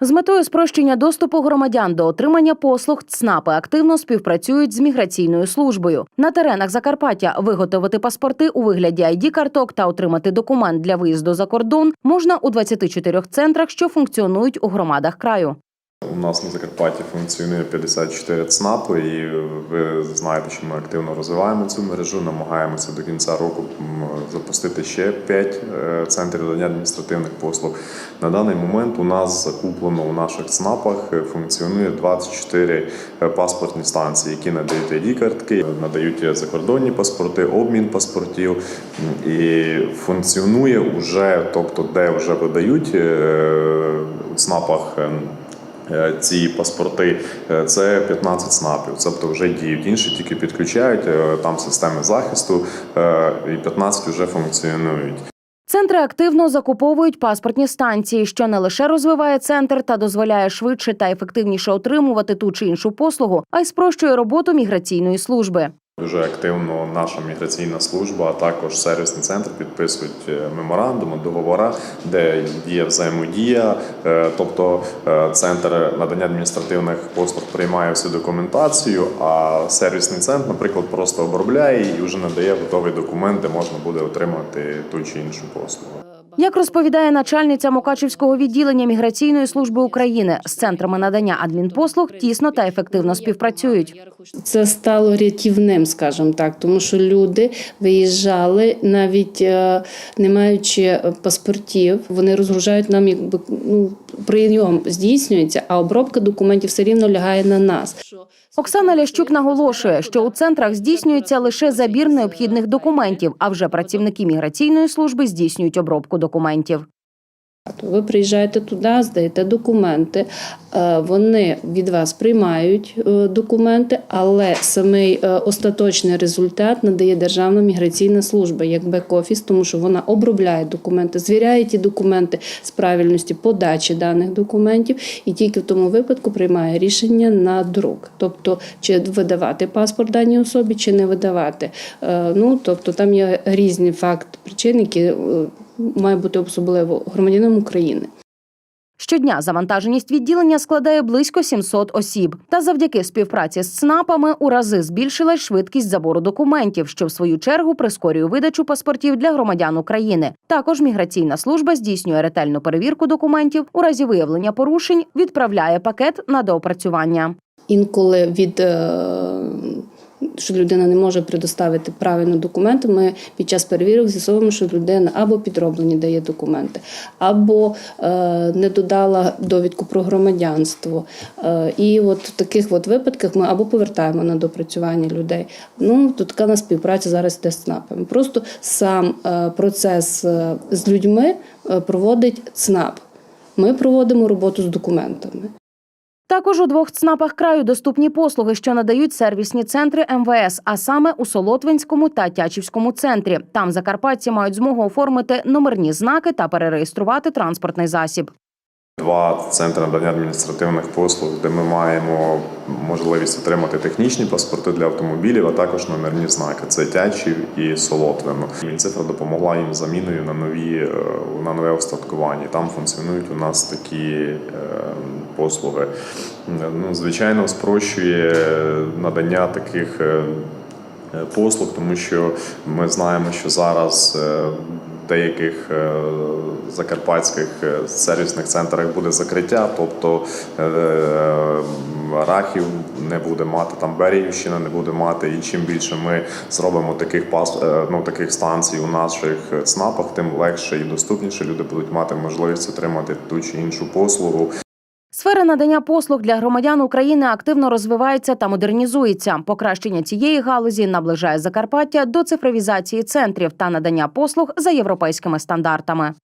З метою спрощення доступу громадян до отримання послуг ЦНАПи активно співпрацюють з міграційною службою. На теренах Закарпаття виготовити паспорти у вигляді id карток та отримати документ для виїзду за кордон можна у 24 центрах, що функціонують у громадах краю. У нас на Закарпатті функціонує 54 ЦНАПи, і ви знаєте, що ми активно розвиваємо цю мережу, намагаємося до кінця року запустити ще 5 е, центрів надання адміністративних послуг. На даний момент у нас закуплено у наших ЦНАПах е, функціонує 24 паспортні станції, які надають ID-картки, надають закордонні паспорти, обмін паспортів і функціонує уже, тобто де вже видають е, у ЦНАПах. Е, Ці паспорти е, це 15 снапів, тобто вже діють. Інші тільки підключають е, там системи захисту, і 15 вже функціонують. Центри активно закуповують паспортні станції, що не лише розвиває центр та дозволяє швидше та ефективніше отримувати ту чи іншу послугу, а й спрощує роботу міграційної служби. Дуже активно наша міграційна служба, а також сервісний центр підписують е, меморандуми, договори, де є взаємодія. Е, Тобто е, центр надання адміністративних послуг приймає всю документацію, а сервісний центр, наприклад, просто обробляє і вже надає готовий документ, де можна буде отримати ту чи іншу послугу. Як розповідає начальниця Мукачівського відділення міграційної служби України з центрами надання адмінпослуг, тісно та ефективно співпрацюють. Це стало рятівним, скажімо так, тому що люди виїжджали, навіть е, не маючи е, паспортів, вони розгружають нам, якби ну прийом здійснюється, а обробка документів все рівно лягає на нас. Оксана Лящук наголошує, що у центрах здійснюється лише забір необхідних документів, а вже працівники міграційної служби здійснюють обробку документів. Ви приїжджаєте туди, здаєте документи, е, вони від вас приймають е, документи, але самий е, остаточний результат надає Державна міграційна служба як бек-офіс, тому що вона обробляє документи, звіряє ті документи з правильності подачі даних документів, і тільки в тому випадку приймає рішення на друк, тобто чи видавати паспорт даній особі, чи не видавати. Ну тобто там є різні факти причин, які має бути особливо громадянином України. Щодня завантаженість відділення складає близько 700 осіб. Та завдяки співпраці з ЦНАПами у рази збільшилась швидкість забору документів, що в свою чергу прискорює видачу паспортів для громадян України. Також міграційна служба здійснює ретельну перевірку документів. У разі виявлення порушень відправляє пакет на доопрацювання. Інколи від е, що людина не може предоставити правильно документи, ми під час перевірок з'ясовуємо, що людина або підроблені дає документи, або е, не додала довідку про громадянство. Е, і от в таких от випадках ми або повертаємо на допрацювання людей. Ну, то така на співпраця зараз йде з ЦНАПами. Просто сам е, процес е, з людьми е, проводить ЦНАП. Ми проводимо роботу з документами. Також у двох ЦНАПах краю доступні послуги, що надають сервісні центри МВС, а саме у Солотвинському та Тячівському центрі. Там закарпатці мають змогу оформити номерні знаки та перереєструвати транспортний засіб. Два центри надання адміністративних послуг, де ми маємо можливість отримати технічні паспорти для автомобілів, а також номерні знаки. Це Тячів і Солотвино. Мінцифра допомогла їм заміною на нові е, на нове устаткування. Там функціонують у нас такі е, послуги. Ну, звичайно, спрощує надання таких. е, Послуг, тому що ми знаємо, що зараз е, деяких е, закарпатських сервісних центрах буде закриття, тобто Рахів не буде мати, там Берігівщина не буде мати. І чим більше ми зробимо таких пас, ну, таких станцій у наших ЦНАПах, тим легше і доступніше люди будуть мати можливість отримати ту чи іншу послугу. Сфера надання послуг для громадян України активно розвивається та модернізується. Покращення цієї галузі наближає Закарпаття до цифровізації центрів та надання послуг за європейськими стандартами.